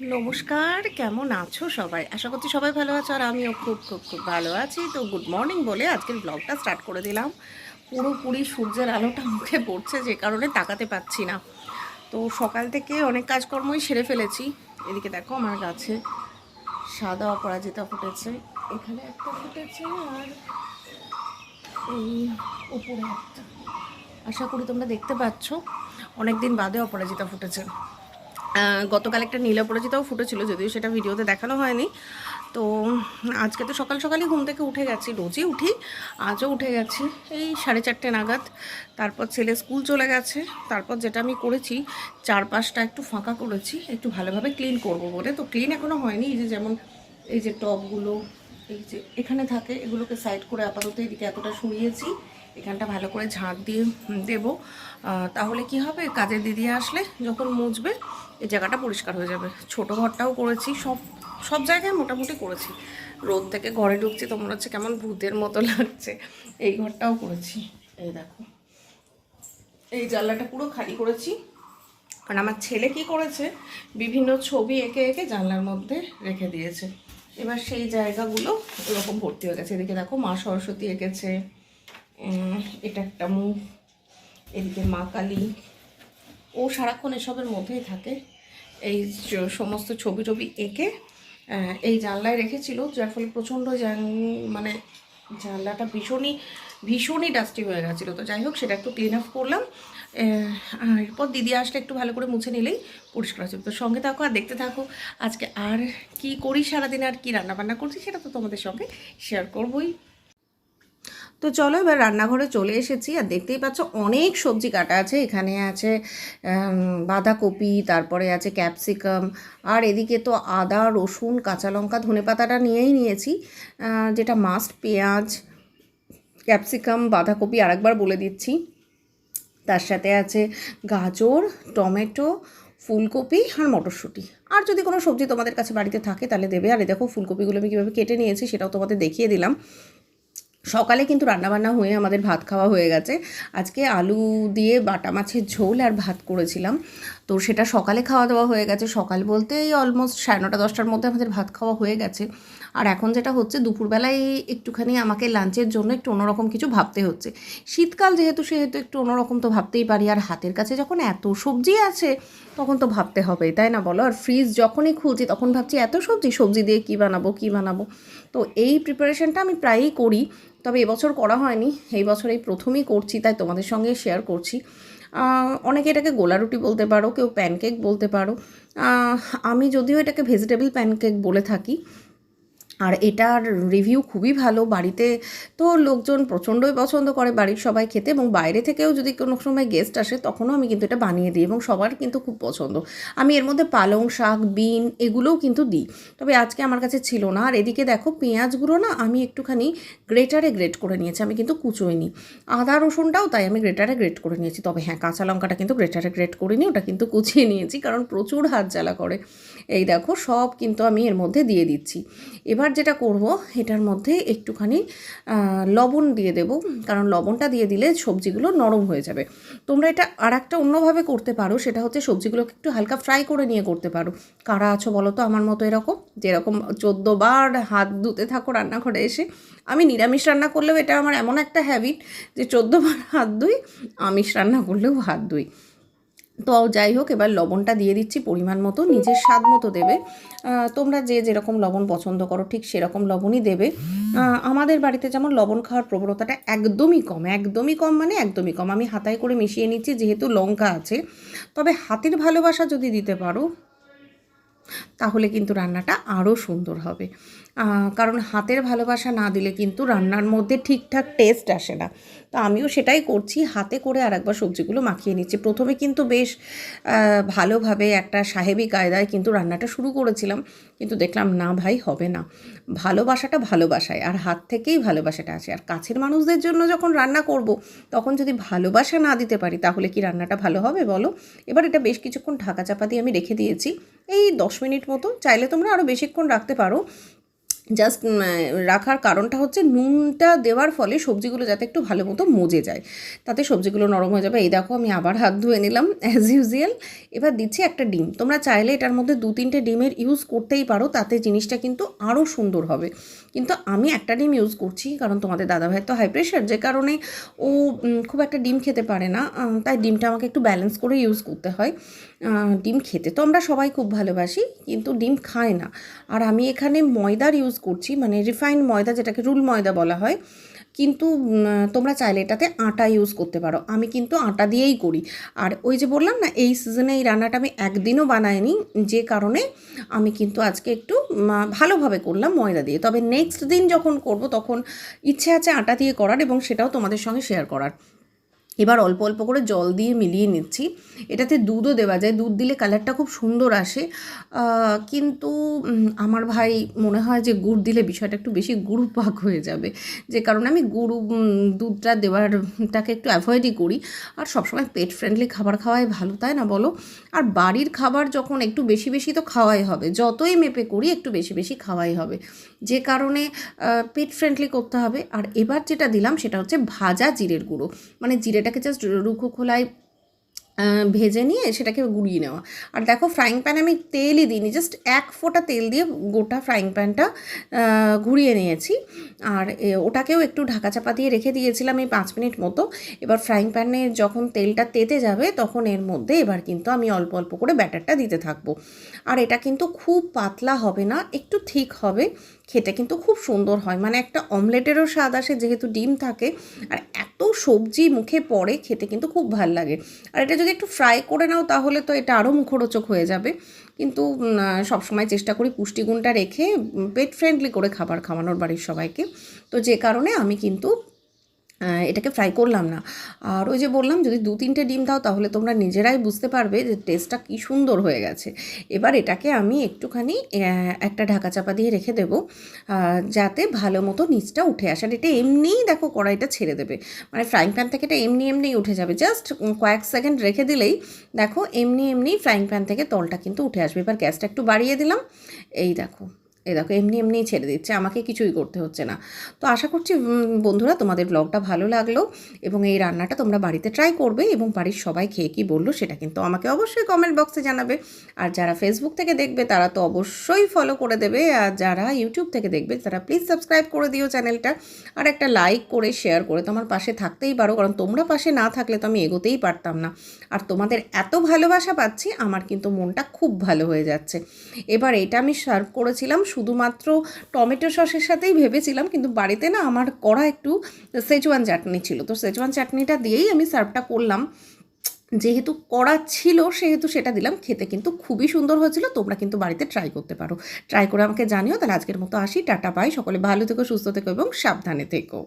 নমস্কার, কেমন আছো সবাই? আশা করছি সবাই ভালো আছো আর আমিও খুব খুব খুব ভালো আছি। তো গুড মর্নিং বলে আজকের ব্লগটা স্টার্ট করে দিলাম। পুরোপুরি সূর্যের আলোটা মুখে পড়ছে, যে কারণে তাকাতে পাচ্ছি না। তো সকাল থেকে অনেক কাজকর্মই সেরে ফেলেছি। এদিকে দেখো আমার গাছে সাদা অপরাজিতা ফুটেছে। এখানে একটা ফুটেছে আর এই উপরে একটা। আশা করি তোমরা দেখতে পাচ্ছ। অনেক দিন বাদে অপরাজিতা ফুটেছে। গতকাল একটা নীল অপরাজিতাও ফুটেছিল, যদিও সেটা ভিডিওতে দেখানো হয়নি। তো, আজকে তো সকাল সকালই ঘুম থেকে উঠে গেছি, রোজই উঠি, আজও উঠে গেছি। এই সাড়ে চারটে নাগাদ, তারপর ছেলে স্কুল চলে গেছে, তারপর যেটা আমি করেছি, চারপাশটা একটু ফাঁকা করেছি, একটু ভালোভাবে ক্লিন করব বলে। তো ক্লিন এখনও হয়নি, এই যে যেমন এই যে টবগুলো, এই যে এখানে থাকে, এগুলোকে সাইড করে আপাতত এদিকে এতটা সরিয়েছি এখানটা ভালো করে ঝাঁট দিয়ে দেব। তাহলে কি হবে? কাজের দিদি আসলে যখন মুছবে, এই জায়গাটা পরিষ্কার হয়ে যাবে। ছোট ঘরটাও করেছি, সব সব জায়গায় মোটামুটি করেছি। রোদ থেকে ঘরে ঢুকছি তো মনে হচ্ছে কেমন ভূতের মতো লাগছে। এই ঘরটাও করেছি। এই দেখো। এই জানলাটা পুরো খালি করেছি। কারণ আমার ছেলে কি করেছে? বিভিন্ন ছবি এঁকে এঁকে জানলার মধ্যে রেখে দিয়েছে। এবার সেই জায়গাগুলো এরকম ভর্তি হয়ে গেছে। এদিকে দেখো মা সরস্বতী এঁকেছে। এটা একটা মুখ, এদিকে মা কালী। ও সারাক্ষণ এসবের মধ্যেই থাকে। এই সমস্ত ছবি টবি এঁকে এই জানলায় রেখেছিল, যার ফলে প্রচণ্ড মানে জানলাটা ভীষণই ভীষণই ডাস্টি হয়ে গেছিল। তো যাই হোক, সেটা একটু ক্লিন আপ করলাম। আর এরপর দিদি আসলে একটু ভালো করে মুছে নিলেই পরিষ্কার হয়ে তো সঙ্গে থাকো আর দেখতে থাকো। আজকে আর কি করি? সারাদিন আর কি রান্নাবান্না করছি, সেটা তো তোমাদের সঙ্গে শেয়ার করবোই। তো চলো এবার রান্নাঘরে চলে এসেছি আর দেখতেই পাচ্ছ অনেক সবজি কাটা আছে। এখানে আছে বাঁধাকপি, তারপরে আছে ক্যাপসিকাম, আর এদিকে তো আদা, রসুন, কাঁচা লঙ্কা, ধনে পাতাটা নিয়েই নিয়েছি। যেটা মাস্ট পেঁয়াজ, ক্যাপসিকাম, বাঁধাকপি আরেকবার বলে দিচ্ছি। তার সাথে আছে গাজর, টমেটো, ফুলকপি আর মটরশুঁটি। আর যদি কোনো সবজি তোমাদের কাছে বাড়িতে থাকে তাহলে দেবে। আর দেখো ফুলকপিগুলো আমি কীভাবে কেটে নিয়েছি সেটাও তোমাদের দেখিয়ে দিলাম। সকালে কিন্তু রান্নাবান্না হয়ে আমাদের ভাত খাওয়া হয়ে গেছে। আজকে আলু দিয়ে বাটা মাছের ঝোল আর ভাত করেছিলাম। তো সেটা সকালে খাওয়া দাওয়া হয়ে গেছে। সকাল বলতে এই অলমোস্ট সাড়ে নটা, দশটার মধ্যে আমাদের ভাত খাওয়া হয়ে গেছে। আর এখন যেটা হচ্ছে, দুপুরবেলায় একটুখানি আমাকে লাঞ্চের জন্য একটু অন্যরকম কিছু ভাবতে হচ্ছে। শীতকাল যেহেতু, সেহেতু একটু অন্যরকম তো ভাবতেই পারি। আর হাতের কাছে যখন এত সবজি আছে, তখন তো ভাবতে হবেই তাই না বলো? আর ফ্রিজ যখনই খুলছি, তখন ভাবছি, এত সবজি সবজি দিয়ে কী বানাবো কী বানাবো? তো এই প্রিপারেশনটা আমি প্রায়ই করি। তবে এবছর করা হয়নি। এই বছর এই প্রথমেই করছি, তাই তোমাদের সঙ্গে শেয়ার করছি। অনেকে এটাকে গোলা রুটি বলতে পারো, কেউ প্যানকেক বলতে পারো। আমি যদিও এটাকে ভেজিটেবল প্যানকেক বলে থাকি আর এটার রিভিউ খুবই ভালো। বাড়িতে তো লোকজন প্রচণ্ডই পছন্দ করে বাড়ির সবাই খেতে এবং বাইরে থেকেও যদি কোনো সময় গেস্ট আসে, তখনও আমি কিন্তু এটা বানিয়ে দিই এবং সবার কিন্তু খুব পছন্দ। আমি এর মধ্যে পালং শাক, বিন এগুলোও কিন্তু দিই। তবে আজকে আমার কাছে ছিল না। আর এদিকে দেখো পেঁয়াজগুলো না আমি একটুখানি গ্রেটারে গ্রেট করে নিয়েছি। আমি কিন্তু কুচোইনি আদা রসুনটাও তাই আমি গ্রেটারে গ্রেট করে নিয়েছি। তবে হ্যাঁ কাঁচা লঙ্কাটা কিন্তু গ্রেটারে গ্রেট করিনি, ওটা কিন্তু কুচিয়ে নিয়েছি কারণ প্রচুর হাত জ্বালা করে। এই দেখো সব কিন্তু আমি এর মধ্যে দিয়ে দিচ্ছি। এবার যেটা করব, এটার মধ্যে একটুখানি লবণ দিয়ে দেব। কারণ লবণটা দিয়ে দিলে সবজিগুলো নরম হয়ে যাবে। তোমরা এটা আর একটা অন্যভাবে করতে পারো। সেটা হচ্ছে সবজিগুলোকে একটু হালকা ফ্রাই করে নিয়ে করতে পারো। কারা আছো বলো তো? আমার মতো এরকম? যেরকম চোদ্দ বার হাত ধুতে থাকো রান্নাঘরে এসে। আমি নিরামিষ রান্না করলেও এটা আমার এমন একটা হ্যাবিট যে চোদ্দ বার হাত ধুই, আমিষ রান্না করলেও হাত ধুই। তো যাই হোক, এবার লবণটা দিয়ে দিচ্ছি পরিমাণ মতো, নিজের স্বাদ মতো দেবে। তোমরা যে যেরকম লবণ পছন্দ করো, ঠিক সেরকম লবণই দেবে। আমাদের বাড়িতে যেমন লবণ খাওয়ার প্রবণতাটা একদমই কম একদমই কম মানে একদমই কম। আমি হাতায় করে মিশিয়ে নিচ্ছি, যেহেতু লঙ্কা আছে। তবে হাতের ভালোবাসা যদি দিতে পারো, তাহলে কিন্তু রান্নাটা আরও সুন্দর হবে। কারণ হাতের ভালোবাসা না দিলে কিন্তু রান্নার মধ্যে ঠিকঠাক টেস্ট আসে না। তো আমিও সেটাই করছি, হাতে করে আর একবার সবজিগুলো মাখিয়ে নিচ্ছি। প্রথমে কিন্তু বেশ ভালোভাবে একটা সাহেবি কায়দায় কিন্তু রান্নাটা শুরু করেছিলাম, কিন্তু দেখলাম না ভাই, হবে না। ভালোবাসাটা ভালোবাসায়, আর হাত থেকেই ভালোবাসাটা আসে। আর কাছের মানুষদের জন্য যখন রান্না করব, তখন যদি ভালোবাসা না দিতে পারি, তাহলে কি রান্নাটা ভালো হবে বলো? এবার এটা বেশ কিছুক্ষণ ঢাকা চাপা দিয়ে আমি রেখে দিয়েছি। এই দশ মিনিট মতো, চাইলে তোমরা আরও বেশিক্ষণ রাখতে পারো। জাস্ট রাখার কারণটা হচ্ছে নুনটা দেওয়ার ফলে সবজিগুলো যাতে একটু ভালো মতো মজে যায়। তাতে সবজিগুলো নরম হয়ে যাবে। এই দেখো আমি আবার হাত ধুয়ে নিলাম অ্যাজ ইউজুয়াল এবার দিচ্ছি একটা ডিম। তোমরা চাইলে এটার মধ্যে দু তিনটে ডিমের ইউজ করতেই পারো, তাতে জিনিসটা কিন্তু আরও সুন্দর হবে। কিন্তু আমি একটা ডিম ইউজ করছি, কারণ তোমাদের দাদাভাইয়ের তো হাই প্রেশার যে কারণে ও খুব একটা ডিম খেতে পারে না তাই ডিমটা আমাকে একটু ব্যালেন্স করে ইউজ করতে হয়। ডিম খেতে তো আমরা সবাই খুব ভালোবাসি, কিন্তু ডিম খায় না। আর আমি এখানে ময়দার ইউজ করছি মানে রিফাইন্ড ময়দা যেটাকে রুল ময়দা বলা হয়, কিন্তু তোমরা চাইলে এটাতে আটা ইউজ করতে পারো। আমি কিন্তু আটা দিয়েই করি। আর ওই যে বললাম না, এই সিজনে এই রান্নাটা আমি একদিনও বানাইনি, যে কারণে আমি কিন্তু আজকে একটু ভালোভাবে করলাম ময়দা দিয়ে। তবে নেক্সট দিন যখন করব, তখন ইচ্ছে আছে আটা দিয়ে করার এবং সেটাও তোমাদের সঙ্গে শেয়ার করার। এবার অল্প অল্প করে জল দিয়ে মিলিয়ে নিচ্ছি। এটাতে দুধও দেওয়া যায়, দুধ দিলে কালারটা খুব সুন্দর আসে। কিন্তু আমার ভাই মনে হয় যে গুড় দিলে বিষয়টা একটু বেশি গুড় পাক হয়ে যাবে। যে কারণে আমি গুড় দুধটা দেওয়ারটাকে একটু অ্যাভয়েডই করি। আর সবসময় পেট ফ্রেন্ডলি খাবার খাওয়াই ভালো, তাই না বলো? আর বাড়ির খাবার যখন একটু বেশি বেশি তো খাওয়াই হবে। যতই মেপে করি একটু বেশি বেশি খাওয়াই হবে। যে কারণে পেট ফ্রেন্ডলি করতে হবে। আর এবার যেটা দিলাম সেটা হচ্ছে ভাজা জিরের গুঁড়ো। মানে জিরেটাকে জাস্ট রুখো খোলায় ভেজে নিয়ে সেটাকে গুঁড়িয়ে নেওয়া। আর দেখো ফ্রাইং প্যানে আমি তেলই দিইনি জাস্ট এক ফোঁটা তেল দিয়ে গোটা ফ্রাইং প্যানটা ঘুরিয়ে নিয়েছি। আর ওটাকেও একটু ঢাকা চাপা দিয়ে রেখে দিয়েছিলাম এই পাঁচ মিনিট মতো। এবার ফ্রাইং প্যানে যখন তেলটা তেতে যাবে, তখন এর মধ্যে এবার কিন্তু আমি অল্প অল্প করে ব্যাটারটা দিতে থাকব। আর এটা কিন্তু খুব পাতলা হবে না, একটু ঠিক হবে। খেতে কিন্তু খুব সুন্দর হয়। মানে একটা অমলেটেরও স্বাদ আসে যেহেতু ডিম থাকে। আর এত সবজি মুখে পড়ে খেতে কিন্তু খুব ভালো লাগে। আর এটা যদি একটু ফ্রাই করে নাও তাহলে তো এটা আরও মুখরোচক হয়ে যাবে। কিন্তু সব সময় সবসময় চেষ্টা করি পুষ্টিগুণটা রেখে পেট ফ্রেন্ডলি করে খাবার খাওয়ানোর বাড়ির সবাইকে। তো যে কারণে আমি কিন্তু এটাকে ফ্রাই করলাম না। আর ওই যে বললাম, যদি দু তিনটে ডিম দাও, তাহলে তোমরা নিজেরাই বুঝতে পারবে যে টেস্টটা কী সুন্দর হয়ে গেছে। এবার এটাকে আমি একটুখানি একটা ঢাকা চাপা দিয়ে রেখে দেবো যাতে ভালো মতো নিচটা উঠে আসে। আর এটা এমনিই দেখো, কড়াইটা ছেড়ে দেবে। মানে ফ্রাইং প্যান থেকে এটা এমনি এমনিই উঠে যাবে। জাস্ট কয়েক সেকেন্ড রেখে দিলেই দেখো, এমনি এমনি ফ্রাইং প্যান থেকে তলটা কিন্তু উঠে আসবে। এবার গ্যাসটা একটু বাড়িয়ে দিলাম। এই দেখো। এই দেখো, এমনি এমনিই ছেড়ে দিচ্ছে, আমাকে কিছুই করতে হচ্ছে না। তো আশা করছি বন্ধুরা, তোমাদের ব্লগটা ভালো লাগল এবং এই রান্নাটা তোমরা বাড়িতে ট্রাই করবে এবং বাড়ির সবাই খেয়ে কি বলল সেটা কিন্তু আমাকে অবশ্যই কমেন্ট বক্সে জানাবে। আর যারা ফেসবুক থেকে দেখবে, তারা তো অবশ্যই ফলো করে দেবে। আর যারা ইউটিউব থেকে দেখবে, তারা প্লিজ সাবস্ক্রাইব করে দিও চ্যানেলটা আর একটা লাইক করে শেয়ার করে তোমার পাশে থাকতেই পারো, কারণ তোমরা পাশে না থাকলে তো আমি এগোতেই পারতাম না। আর তোমাদের এত ভালোবাসা পাচ্ছি, আমার কিন্তু মনটা খুব ভালো হয়ে যাচ্ছে। এবার এটা আমি সার্ভ করেছিলাম শুধুমাত্র টমেটো সসের সাথেই ভেবেছিলাম, কিন্তু বাড়িতে না আমার করা একটু সেচওয়ান চাটনি ছিল। তো সেচওয়ান চাটনিটা দিয়েই আমি সার্ভটা করলাম। যেহেতু করা ছিল, সেহেতু সেটা দিলাম। খেতে কিন্তু খুবই সুন্দর হয়েছিল। তোমরা কিন্তু বাড়িতে ট্রাই করতে পারো। ট্রাই করে আমাকে জানিও। তাহলে আজকের মতো আসি। টাটা পাই সকলে ভালো থেকো, সুস্থ থেকো এবং সাবধানে থেকো।